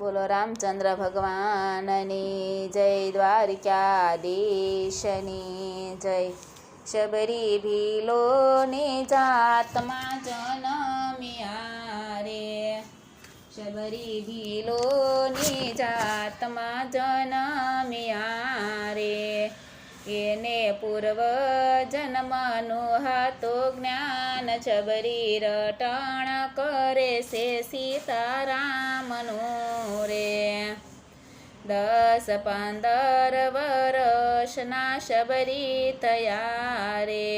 બોલો, રામચંદ્ર ભગવાનની જય દ્વારિકાધીશની જય. શબરી ભીલોની જાતમાં જનમ્યા રે શબરી ભીલોની જાતમાં જનમ્યા રે એને પૂર્વ જન્મનો હાતો જ્ઞાન છબરી રટણ કરે છે સીતારામનું રે. દસ પંદર વર્ષના શબરી તયારે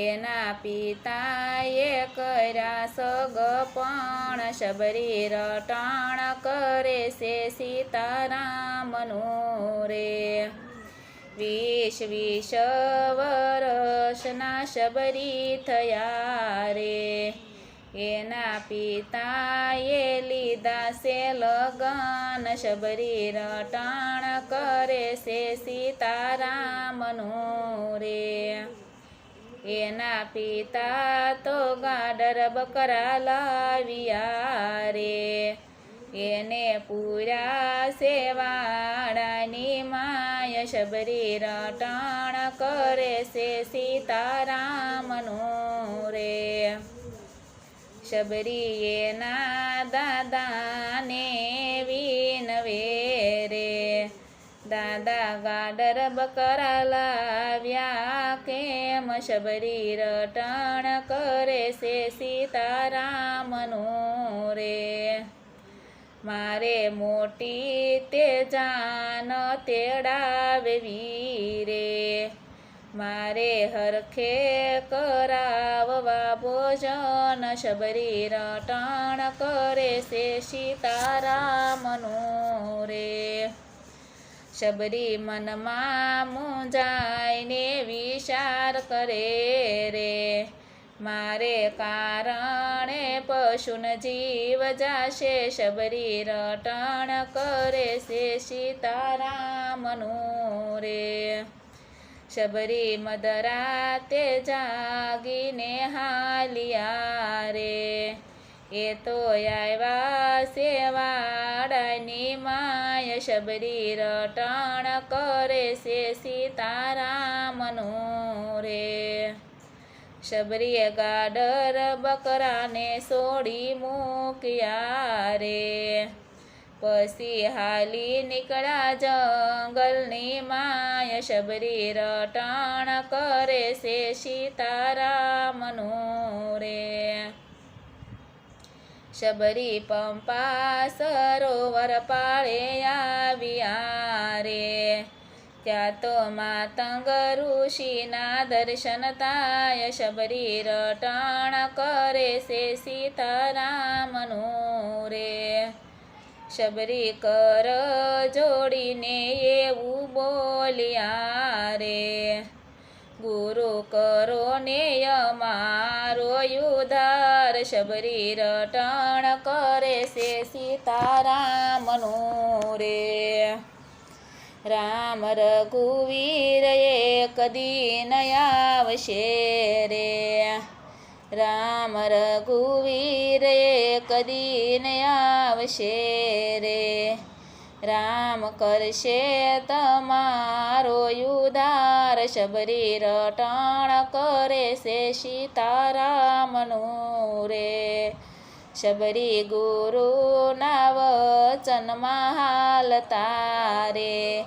એના પિતાએ કર્યા સગ પણ શબરી રટાણ કરે છે સીતારામનું રે. વીસ વીસ શબરી થયા રે. એના પિતાએ લીધા છે લગન, શબરી રટાણ કરે છે સીતારામનું રે. એના પિતા તો ગાડર બકરા લાવ્યા રે. એને પૂરા સેવાડાની માય શબરી રટાણ કરે છે સીતારામનું રે. શબરીએ ના દાદાને વિનવે રે. દાદા ગાડર બકરા લાવ્યા કેમ શબરી રટણ કરે છે સીતારામનું રે. મારે મોટી તે જાન તેડાવે રે મારે હરખે કરાવવા ભોજન શબરી રટણ કરે છે સીતારામનું રે. શબરી મનમાં મુંજાઈને વિચાર કરે રે. મારે કારણે પશુન જીવ જાશે, શબરી રટણ કરે છે સીતારામનું રે. શબરી મદરાતે જાગીને હાલિયા રે. એ તો આવ્યા સેવાડાની માય, શબરી રટણ કરે છે સીતારામનું રે. શબરીએ ગાડર બકરાને સોડી મૂક્યા રે. પછી હાલી નીકળ્યા જંગલની માય શબરી રટણ કરે છે સીતારામનું રે. શબરી પંપા સરોવર પાળે આવ્યા રે. ત્યાં તો માતંગ ઋષિના દર્શન થાય શબરી રટણ કરે છે સીતારામનું રે. શબરી કર જોડીને એવું બોલ્યા રે. ગુરુ કરો ને અમારો યુધાર શબરી રટણ કરે છે સીતારામનું રે. રામ રઘુવીર એક દિન આવશે રે. રામ રઘુવીર એક દિન આવશે રે. રામ કરશે તમારો યુધાર શબરી રટણ કરે છે સીતારામનું રે. શબરી ગુરુના વચનમાં હાલતા રે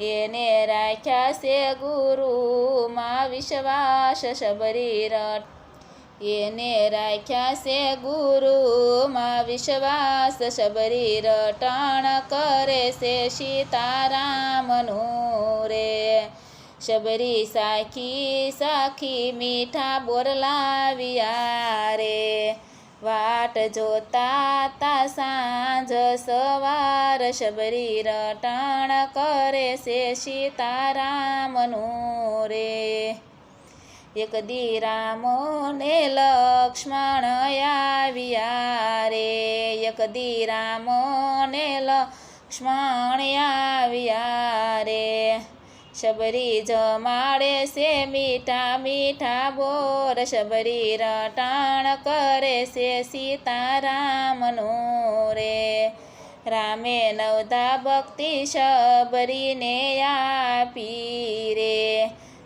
એને રાખ્યા છે ગુરુમાં વિશ્વાસ શબરી રટ એને રાખ્યા છે ગુરુમાં વિશ્વાસ શબરી રટણ કરે છે સીતારામનું રે શબરી સાખી સાખી મીઠા બોરલાવ્યા રે વાટ જોતા તા સાંજ સવાર શબરી રટણ કરે છે સીતારામનું રે. એક દી રામો ને લક્ષ્મણ આવ્યા રે. એક દી રામો ને લક્ષ્મણ આવ્યા રે. શબરી જમાડે છે મીઠા મીઠા બોર શબરી રટાણ કરે છે સીતારામનું રે રામે નવધા ભક્તિ શબરીને આપી રે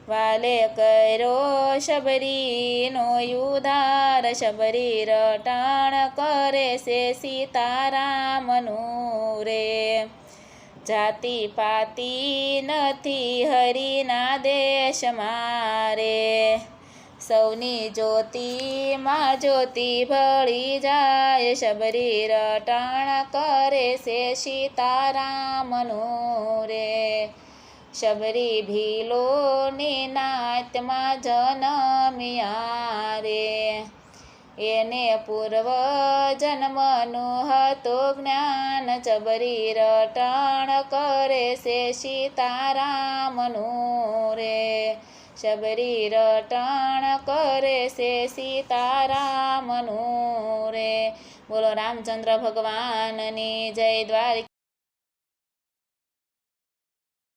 વાલે કરો શબરીનો ઉધાર શબરી રટાણ કરે છે સીતારામનું રે જાતિ પાતી નથી હરિના દેશ મારે. સૌની જ્યોતિમાં જ્યોતિ ભળી જાય, શબરી રટાણ કરે છે સીતારામનું રે શબરી ભીલોની નાતમાં જનમિયા રે એને પૂર્વ જન્મનું હતો જ્ઞાન ચબરી રટણ કરે છે સીતારામનું રે. શબરી રટણ કરે છે સીતારામનું રે. બોલો રામચંદ્ર ભગવાનની જય દ્વારિકા